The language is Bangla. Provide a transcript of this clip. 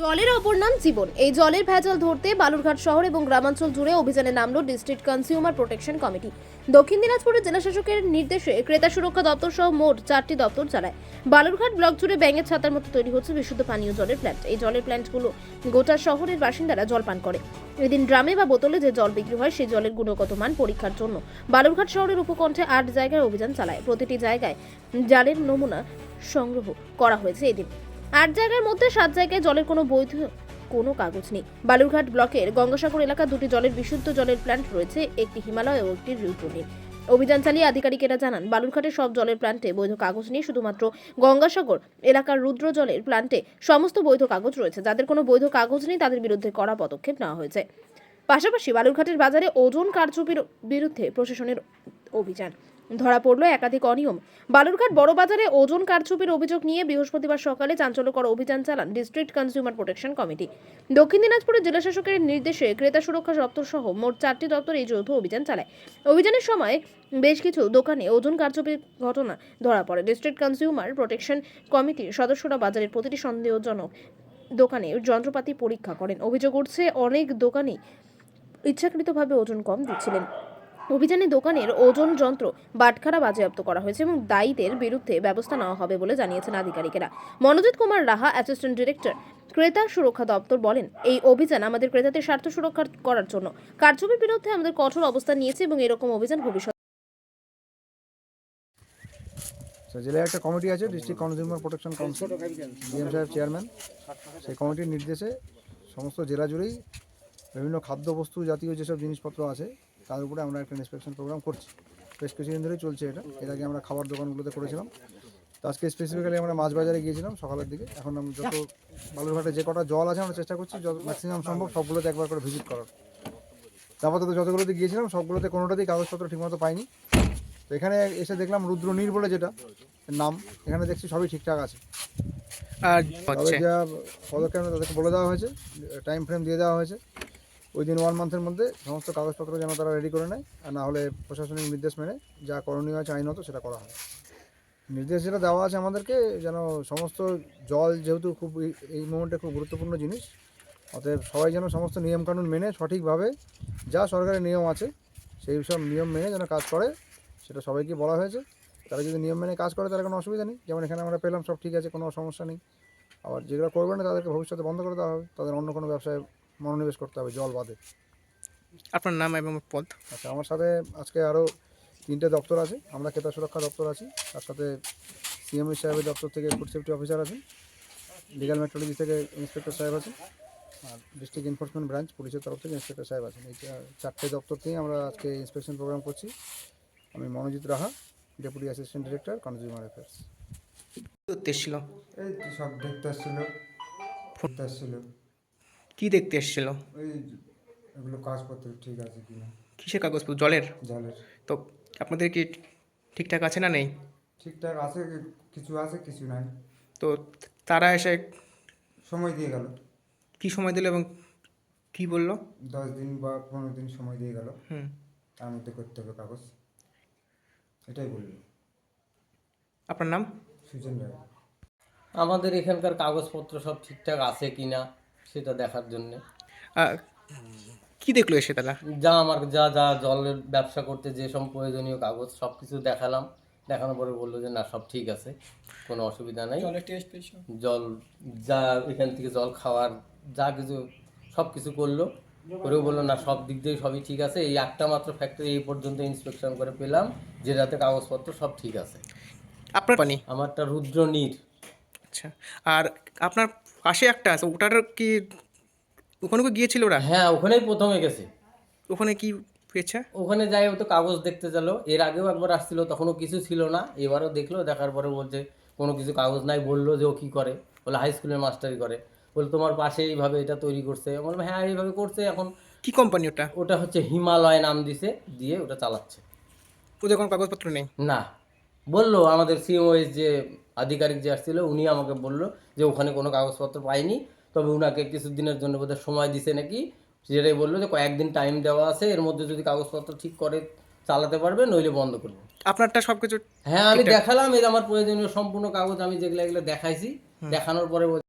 জলের অপর নাম জীবন। এই জলের ভেজাল ধরতে বালুরঘাট শহর এবং গ্রামাঞ্চল জুড়ে অভিযানে নামলো ডিস্ট্রিক্ট কনজিউমার প্রোটেকশন কমিটি। দক্ষিণ দিনাজপুরের জেলাশাসকের নির্দেশে ক্রেতা সুরক্ষা দপ্তর সহ মোট চারটি দপ্তর চালায়। বালুরঘাট ব্লক জুড়ে ব্যাঙের ছাতার মতো তৈরি হচ্ছে বিশুদ্ধ পানীয় জলের প্ল্যান্ট এই জলের প্ল্যান্টগুলো গোটা শহরের বাসিন্দারা জল পান করে। এদিন ড্রামে বা বোতলে যে জল বিক্রি হয়, সেই জলের গুণগত মান পরীক্ষার জন্য বালুরঘাট শহরের উপকণ্ঠে আট জায়গায় অভিযান চালায়। প্রতিটি জায়গায় জালের নমুনা সংগ্রহ করা হয়েছে এদিন। আট জায়গার মধ্যে সাত জায়গায় জলের কোনো বৈধ কোনো কাগজ নেই। বালুরঘাট ব্লকের গঙ্গাসাগর এলাকা দুটি জলের বিশুদ্ধ জলের প্ল্যান্ট রয়েছে, একটি হিমালয় ও একটি রিউটনির অভিযান চালিয়ে আধিকারিকেরা জানান বালুরঘাটের সব জলের প্ল্যান্টে বৈধ কাগজ নেই, শুধুমাত্র গঙ্গাসাগর এলাকার রুদ্র জলের প্ল্যান্টে সমস্ত বৈধ কাগজ রয়েছে। যাদের কোনো বৈধ কাগজ নেই, তাদের বিরুদ্ধে কড়া পদক্ষেপ নেওয়া হয়েছে। পাশাপাশি বালুরঘাটের বাজারে ওজন কারচুপির বিরুদ্ধে প্রশাসনের অভিযান। ধরা পড়ল একাধিক অনিয়ম। বালুরঘাট বড় বাজারে ওজন কারচুপির অভিযোগ নিয়ে বৃহস্পতিবার সকালে চাঞ্চল্যকর অভিযান চালান ডিস্ট্রিক্ট কনজিউমার প্রোটেকশন কমিটি। দক্ষিণ দিনাজপুরের জেলা শাসকের নির্দেশে ক্রেতা সুরক্ষা দপ্তর সহ মোট চারটি দপ্তর এই যৌথ অভিযান চালায়। অভিযানের সময় বেশ কিছু দোকানে ওজন কারচুপির ঘটনা ধরা পড়ে। ডিস্ট্রিক্ট কনজিউমার প্রোটেকশন কমিটির সদস্যরা বাজারের প্রতিটি সন্দেহজনক দোকানে যন্ত্রপাতি পরীক্ষা করেন। অভিযোগ উঠছে, অনেক দোকানে ইচ্ছাকৃতভাবে ওজন কম দিচ্ছিলেন। অভিযানে দোকানের ওজন যন্ত্র বাটখারা বাজেয়াপ্ত করা হয়েছে এবং দায়ীদের বিরুদ্ধে ব্যবস্থা নেওয়া হবে বলে জানিয়েছেন আধিকারিকেরা। মনোজিৎ কুমার রাহা অ্যাসিস্ট্যান্ট ডিরেক্টর ক্রেতা সুরক্ষা দপ্তর বলেন, এই অভিযান আমাদের ক্রেতাদের স্বার্থ সুরক্ষা করার জন্য। কারচুপির বিরুদ্ধে আমাদের কঠোর অবস্থান নিয়েছে এবং এরকম অভিযান ভবিষ্যৎ জেলায় একটা কমিটি আছে district consumer protection council DM সাহেব চেয়ারম্যান সেই কমিটির নির্দেশে সমস্ত জেলা জুড়েই বিভিন্ন খাদ্যবস্তু জাতীয় যেসব জিনিসপত্র আছে তার উপরে আমরা একটা ইন্সপেকশন প্রোগ্রাম করছি। বেশ কিছুদিন ধরেই চলছে এটা। এর আগে আমরা খাবার দোকানগুলোতে করেছিলাম। তো আজকে স্পেসিফিক্যালি আমরা মাছ বাজারে গিয়েছিলাম সকালের দিকে। এখন আমরা যত বালুরঘাটে যে কটা জল আছে আমরা চেষ্টা করছি যত ম্যাক্সিমাম সম্ভব সবগুলোতে একবার করে ভিজিট করার। তারপর আপাতত যতগুলোতে গিয়েছিলাম সবগুলোতে কোনোটাতেই কাগজপত্র ঠিকমতো পাইনি। তো এখানে এসে দেখলাম রুদ্রনীর বলে যেটা নাম। এখানে দেখছি সবই ঠিকঠাক আছে। আর হচ্ছে যা পদক্ষেপ তাদেরকে বলে দেওয়া হয়েছে টাইম ফ্রেম দিয়ে দেওয়া হয়েছে। ওই দিন ওয়ান মান্থের মধ্যে সমস্ত কাগজপত্র যেন তারা রেডি করে নেয়, আর না হলে প্রশাসনিক নির্দেশ মেনে যা করণীয় আছে আইনত সেটা করা হয়। নির্দেশ যেটা দেওয়া আছে আমাদেরকে, যেন সমস্ত জল যেহেতু খুব এই- মুহূর্তে খুব গুরুত্বপূর্ণ জিনিস, অতএব সবাই যেন সমস্ত নিয়মকানুন মেনে সঠিকভাবে যা সরকারের নিয়ম আছে, সেই সব নিয়ম মেনে যেন কাজ করে, সেটা সবাইকে বলা হয়েছে। তারা যদি নিয়ম মেনে কাজ করে তার কোনো অসুবিধা নেই। যেমন এখানে আমরা পেলাম, সব ঠিক আছে, কোনো সমস্যা নেই। আবার যেগুলো করবে না, তাদেরকে ভবিষ্যতে বন্ধ করে দেওয়া হবে। তাদের অন্য কোনো ব্যবসায় মনোনিবেশ করতে হবে জল বাদে। আপনার নাম এবং পদ? আচ্ছা আমার সাথে আজকে আরও তিনটে দপ্তর আছে। আমরা ক্রেতা সুরক্ষা দপ্তর আছি তার সাথে সিএমএ সাহেবের দপ্তর থেকে ফুড সেফটি অফিসার আছেন লিগাল মেট্রোলজি থেকে ইন্সপেক্টর সাহেব আছেন আর ডিস্ট্রিক্ট এনফোর্সমেন্ট ব্রাঞ্চ পুলিশের তরফ থেকে ইন্সপেক্টর সাহেব আছেন। এই চারটে দপ্তর থেকে আমরা আজকে ইন্সপেকশন প্রোগ্রাম করছি। আমি Manojit Raha deputy assistant director consumer affairs ছিল? এই সব দেখতে আসছিল। দেখতে আসছিল। কি দেখতে এসেছিল? ওই এগুলো কাগজপত্র ঠিক আছে কিনা? কিসের কাগজপত্র? জলের? জলের। তো আপনাদের কি ঠিকঠাক আছে না নেই? ঠিকঠাক আছে কিছু আছে কিছু নাই। তো তারা এসে সময় দিয়ে গেল। কি সময় দিল এবং কি বলল? দশ দিন বা পনেরো দিন সময় দিয়ে গেল। হুম। তার মধ্যে করতে হবে কাগজ। এটাই বলল। আপনার নাম? সুজন রায়। আমাদের এখানকার কাগজপত্র সব ঠিকঠাক আছে কি না সেটা দেখার জন্যে। কি দেখল এসে তারা যা আমার যা যা জলের ব্যবসা করতে যে সব প্রয়োজনীয় কাগজ সব কিছু দেখালাম। দেখানোর পরে বলল যে না সব ঠিক আছে কোনো অসুবিধা নেই। জল যা এখান থেকে জল খাওয়ার যা কিছু সব কিছু করল। করেও বলল না সব দিক দিয়ে সবই ঠিক আছে। এই একটা মাত্র ফ্যাক্টরি এই পর্যন্ত ইন্সপেকশন করে পেলাম। যেটাতে কাগজপত্র সব ঠিক আছে। আপনার পানি? আমারটা রুদ্র নীর আচ্ছা। আর আপনার পাশে একটা আছে ওটার কি ওখানে গিয়েছিল ওরা? হ্যাঁ ওখানেই প্রথমে গেছে। ওখানে কি পেয়েছে? ওখানে যাই ও তো কাগজ দেখতে গেল। এর আগেও একবার আসছিল তখনও কিছু ছিল না। এবারও দেখল দেখার পরে বলছে কোনো কিছু কাগজ নাই বলল যে ও কী করে। বলে হাই স্কুলের মাস্টারি করে। বলে তোমার পাশে এইভাবে এটা তৈরি করছে। বললাম হ্যাঁ এইভাবে করছে এখন। কি কোম্পানি ওটা? ওটা হচ্ছে হিমালয় নাম দিছে দিয়ে ওটা চালাচ্ছে। ওদের কোনো কাগজপত্র নেই? না। বলল আমাদের সিএমওএস যে আধিকারিক যে আসছিল উনি আমাকে বলল যে ওখানে কোনো কাগজপত্র পাইনি। তবে উনাকে কিছুদিনের জন্য বোধহয় সময় দিছে নাকি সেটাই বলল যে কয়েকদিন টাইম দেওয়া আছে এর মধ্যে যদি কাগজপত্র ঠিক করে চালাতে পারবে নইলে বন্ধ করবে। আপনারটা সবকিছু হ্যাঁ আমি দেখালাম এর আমার প্রয়োজনীয় সম্পূর্ণ কাগজ আমি যেগুলো এগুলো দেখাইছি দেখানোর পরে